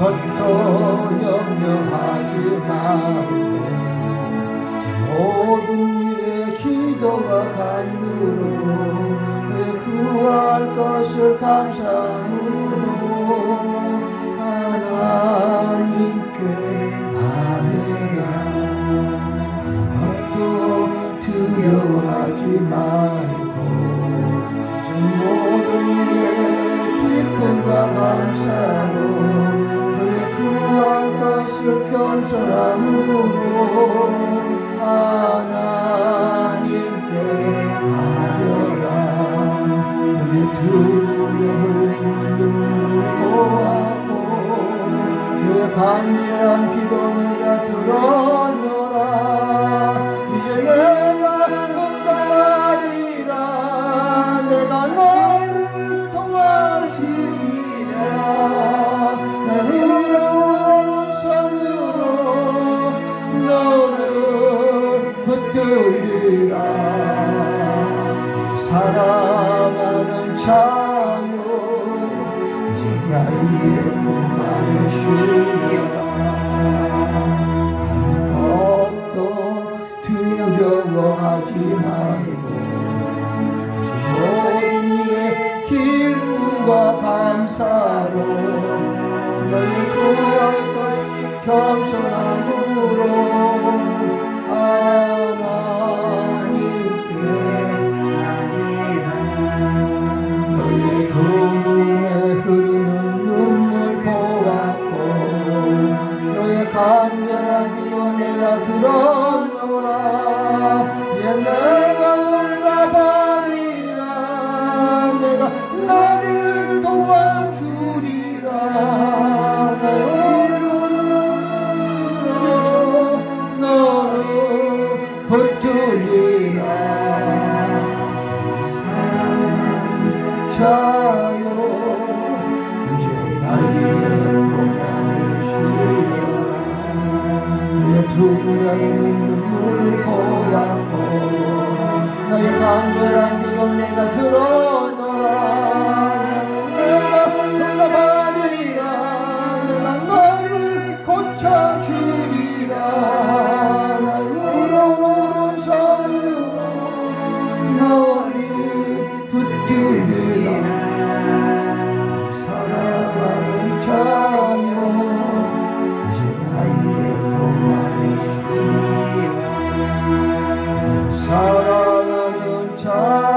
헛도 염려하지 말고 모든 일에 기도와 간구로 구할 것을 감사함으로 하나님께 아뢰라. 헛도 두려워하지 말고 모든 일에 기쁨과 감사로 겸손함으로 하나님께 하려라. 너의 두려움을 눈물 보았고 너의 간절한 기도 내가 들었 들리라. 사랑하는 자요 이제 나의 품 안에 쉬어라. 아무것도 두려워하지 말고 일에 기쁨과 감사로 너희 구할 것 겸손함 간절한 기도 내가 들었노라. 이제 내가 응답하리라. 내가 나를 도와주리라. 오른손으로 너를 붙들리라 내 두부량의 눈물 보았고 너의 간절한 기도 내가 들었 사랑하는 자